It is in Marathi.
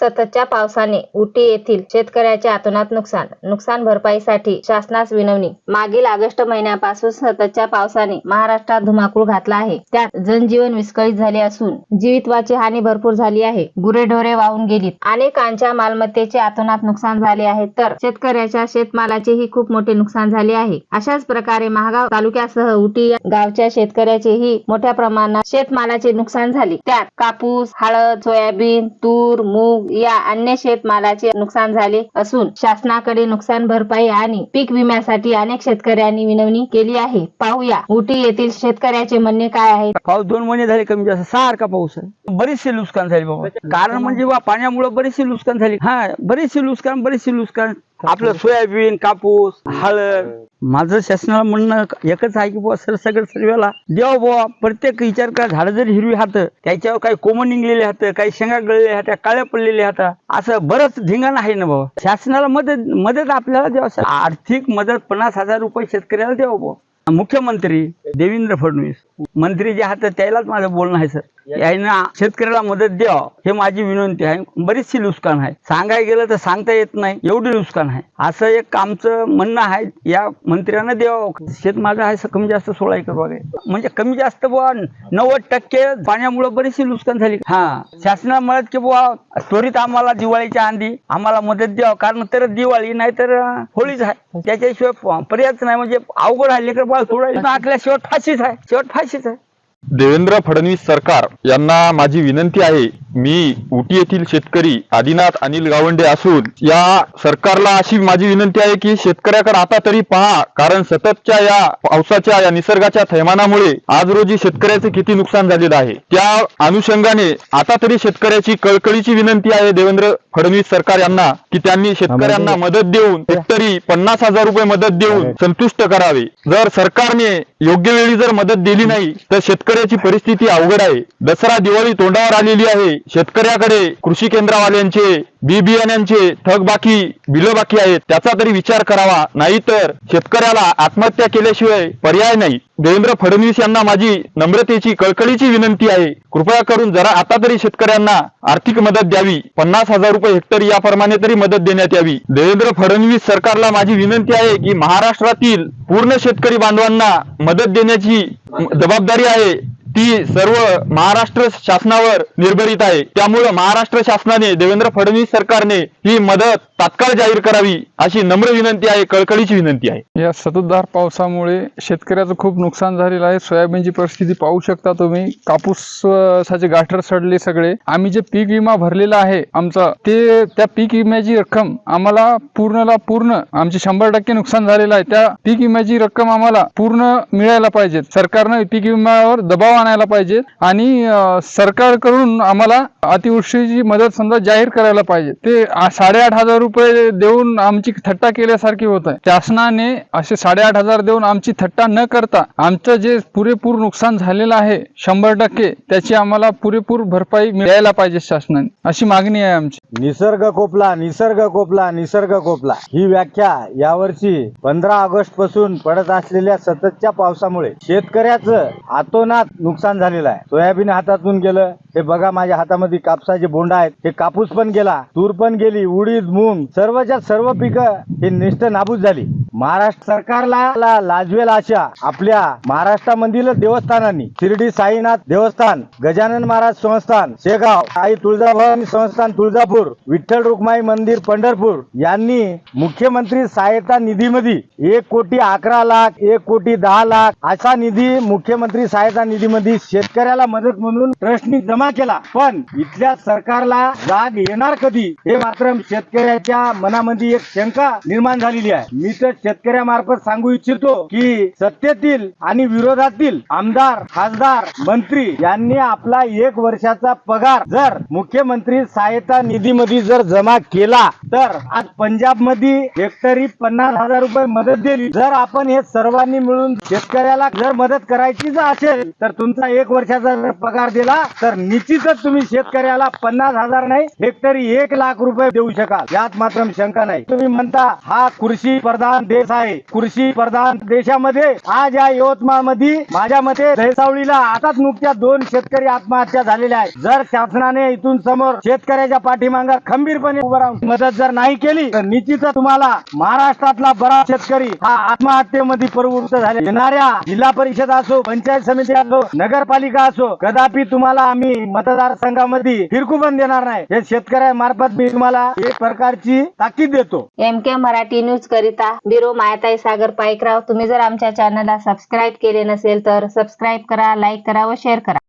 सततच्या पावसाने उटी येथील शेतकऱ्याचे अतोनात नुकसान नुकसान भरपाईसाठी शासनास विनवणी. मागील ऑगस्ट महिन्यापासून सततच्या पावसाने महाराष्ट्रात धुमाकूळ घातला आहे. त्यात जनजीवन विस्कळीत झाले असून जीवितवाची हानी भरपूर झाली आहे. गुरेढोरे वाहून गेलीत. अनेकांच्या मालमत्तेचे अतोनात नुकसान झाले आहे तर शेतकऱ्याच्या शेतमालाचेही खूप मोठे नुकसान झाले आहे. अशाच प्रकारे महागाव तालुक्यासह उटी गावच्या शेतकऱ्याचेही मोठ्या प्रमाणात शेतमालाचे नुकसान झाले. त्यात कापूस हळद सोयाबीन तूर मूग या अन्य शेतमालाचे नुकसान झाले असून शासनाकडे नुकसान भरपाई आणि पीक विम्यासाठी अनेक शेतकऱ्यांनी विनवणी केली आहे. पाहूया उटी येथील शेतकऱ्याचे म्हणणे काय आहे? पाऊस दोन महिने झाले कमी जास्त सारखा पाऊस आहे. बरीचशी नुकसान झाली बाबा. कारण म्हणजे बा पाण्यामुळे बरीचशी नुकसान झाली. हा बरीचशी नुकसान बरीचशी नुकसान. आपलं सोयाबीन कापूस हळद. माझं शासनाला म्हणणं एकच आहे की बुवा सर सगळं सर्वाला द्यावं बुवा. प्रत्येक विचार करा झाडं जरी हिरवी हात त्याच्यावर काही कोमं निघलेले हात काही शेंगा गळलेल्या हात काळ्या पडलेले हात असं बरंच धिंगाण आहे ना बाबा शासनाला मदत मदत आपल्याला द्यावं आर्थिक मदत पन्नास हजार रुपये शेतकऱ्याला द्यावं बुवा. मुख्यमंत्री देवेंद्र फडणवीस. मंत्री जे आहात त्यालाच माझं बोलणं आहे सर. यांना शेतकऱ्याला मदत द्यावं हे माझी विनंती आहे. बरीचशी नुकसान आहे. सांगाय गेलं तर सांगता येत नाही एवढी नुकसान आहे. असं एक आमचं म्हणणं आहे या मंत्र्यांना द्यावं. शेत माझं आहे कमी जास्त सोळा एकर बाग आहे. म्हणजे कमी जास्त बुवा नव्वद टक्के पाण्यामुळे बरीचशी नुकसान झाली. हा शासनाला म्हणत की बुवा त्वरित आम्हाला दिवाळीच्या आधी आम्हाला मदत द्यावं. कारण तर दिवाळी नाही तर होळीच आहे. त्याच्याशिवाय पर्यायच नाही. म्हणजे अवघड आहे. लेकर बाळ सोडायला आखल्या शेवट फाशीच आहे. शेवट अशीच आहे देवेंद्र फडणवीस सरकार यांना माझी विनंती आहे मी उटी येथील शेतकरी आदिनाथ अनिल गावंडे असून या सरकारला अशी माझी विनंती आहे की शेतकऱ्याकडे आता तरी पहा कारण सततच्या या पावसाच्या या निसर्गाच्या थैमानामुळे आज रोजी शेतकऱ्याचे किती नुकसान झालेलं आहे. त्या अनुषंगाने आता तरी शेतकऱ्याची कळकळीची विनंती आहे देवेंद्र फडणवीस सरकार यांना की त्यांनी शेतकऱ्यांना मदत देऊन हेक्टरी पन्नास हजार रुपये मदत देऊन संतुष्ट करावे. जर सरकारने योग्य वेळी जर मदत दिली नाही तर शेतकऱ्याची परिस्थिती अवघड आहे. दसरा दिवाळी तोंडावर आलेली आहे. शेतकऱ्याकडे कृषी केंद्रवाल्यांचे बी बियाण्यांचे थकबाकी बिलं बाकी आहेत त्याचा तरी विचार करावा. नाहीतर शेतकऱ्याला आत्महत्या केल्याशिवाय पर्याय नाही. देवेंद्र फडणवीस यांना माझी नम्रतेची कळकळीची विनंती आहे. कृपया करून जरा आता तरी शेतकऱ्यांना आर्थिक मदत द्यावी. पन्नास हजार रुपये हेक्टर याप्रमाणे तरी मदत देण्यात यावी. देवेंद्र फडणवीस सरकारला माझी विनंती आहे की महाराष्ट्रातील पूर्ण शेतकरी बांधवांना मदत देण्याची जबाबदारी आहे. ती सर्व महाराष्ट्र शासनावर निर्भरित आहे. त्यामुळे महाराष्ट्र शासनाने देवेंद्र फडणवीस सरकारने ही मदत तात्काळ जाहीर करावी अशी नम्र विनंती आहे कळकळीची विनंती आहे. या सततधार पावसामुळे शेतकऱ्याचं खूप नुकसान झालेलं आहे. सोयाबीनची परिस्थिती पाहू शकता तुम्ही. कापूस साचे गाठर सडले सगळे. आम्ही जे पीक विमा भरलेला आहे आमचा ते त्या पीक विम्याची रक्कम आम्हाला पूर्णला पूर्ण आमचे शंभर टक्के नुकसान झालेलं आहे. त्या पीक विम्याची रक्कम आम्हाला पूर्ण मिळायला पाहिजे सरकारनं पीक विम्यावर दबाव आणायला पाहिजे आणि सरकारकडून आम्हाला अतिवृष्टीची मदत समजा जाहीर करायला पाहिजे ते साडेआठ हजार रुपये देऊन आमची थट्टा केल्यासारखी होत आहे. शासनाने असे साडेआठ हजार देऊन आमची थट्टा न करता आमचं जे पुरेपूर नुकसान झालेलं आहे शंभर टक्के त्याची आम्हाला पुरेपूर भरपाई मिळायला पाहिजे शासनाने. अशी मागणी आहे आमची. निसर्ग कोपला निसर्ग कोपला निसर्ग कोपला. ही व्याख्या यावर्षी पंधरा ऑगस्टपासून पडत असलेल्या सततच्या पावसामुळे शेतकऱ्याचं आतोनात नुकसान झालेलं आहे. सोयाबीन हातातून गेलं हे बघा माझ्या हातामध्ये कापसाचे बोंड आहेत हे कापूस पण गेला तूर पण गेली उडीद मूग सर्वच्या सर्व पिकं ही निष्ठ नाबूद झाली. महाराष्ट्र सरकारला ला- लाजवेल अशा आपल्या महाराष्ट्रामधील देवस्थानांनी. शिर्डी साईनाथ देवस्थान गजानन महाराज संस्थान शेगाव आई तुळजाभवानी संस्थान तुळजापूर विठ्ठल रुक्माई मंदिर पंढरपूर यांनी मुख्यमंत्री सहायता निधीमध्ये एक कोटी अकरा लाख एक कोटी दहा लाख असा निधी मुख्यमंत्री सहायता निधीमध्ये शेतकऱ्याला मदत म्हणून ट्रस्टनी जमा केला. पण इथल्या सरकारला जाग येणार कधी हे मात्र शेतकऱ्याच्या मनामध्ये एक शंका निर्माण झालेली आहे. मी तर शेतकऱ्यामार्फत सांगू इच्छितो की सत्तेतील आणि विरोधातील आमदार खासदार मंत्री यांनी आपला एक वर्षाचा पगार जर मुख्यमंत्री सहायता निधीमध्ये जर जमा केला तर आज पंजाबमध्ये हेक्टरी पन्नास हजार रुपये मदत दिली. जर आपण हे सर्वांनी मिळून शेतकऱ्याला जर मदत करायची जर असेल तर तुमचा एक वर्षाचा जर पगार दिला तर निश्चितच तुम्ही शेतकऱ्याला पन्नास हजार नाही हेक्टरी एक लाख रुपये देऊ शकाल. यात मात्र शंका नाही. तुम्ही म्हणता हा कृषी प्रधान देश आहे. कृषी प्रधान देशामध्ये आज या यवतमाळमध्ये माझ्या मते दहिसावळीला आताच नुकत्या दोन शेतकरी आत्महत्या झालेल्या आहेत. जर शासनाने इथून समोर शेतकऱ्याच्या पाठीमागा खंबीरपणे उभं राहून मदत जर नाही केली तर निश्चित तुम्हाला महाराष्ट्रातला बराच शेतकरी हा आत्महत्येमध्ये प्रवृत्त झाले. येणाऱ्या जिल्हा परिषद असो पंचायत समिती असो नगरपालिका असो कदापि तुम्हाला आम्ही मतदारसंघामध्ये फिरकू पण देणार नाही. हे शेतकऱ्यामार्फत मी तुम्हाला एक प्रकारची ताकीद देतो. एम के मराठी न्यूज करिता बिरो मायाताई सागर पाईकराव. तुम्ही जर आमच्या चॅनलला सबस्क्राईब केले नसेल तर सबस्क्राईब करा लाईक करा व शेअर करा.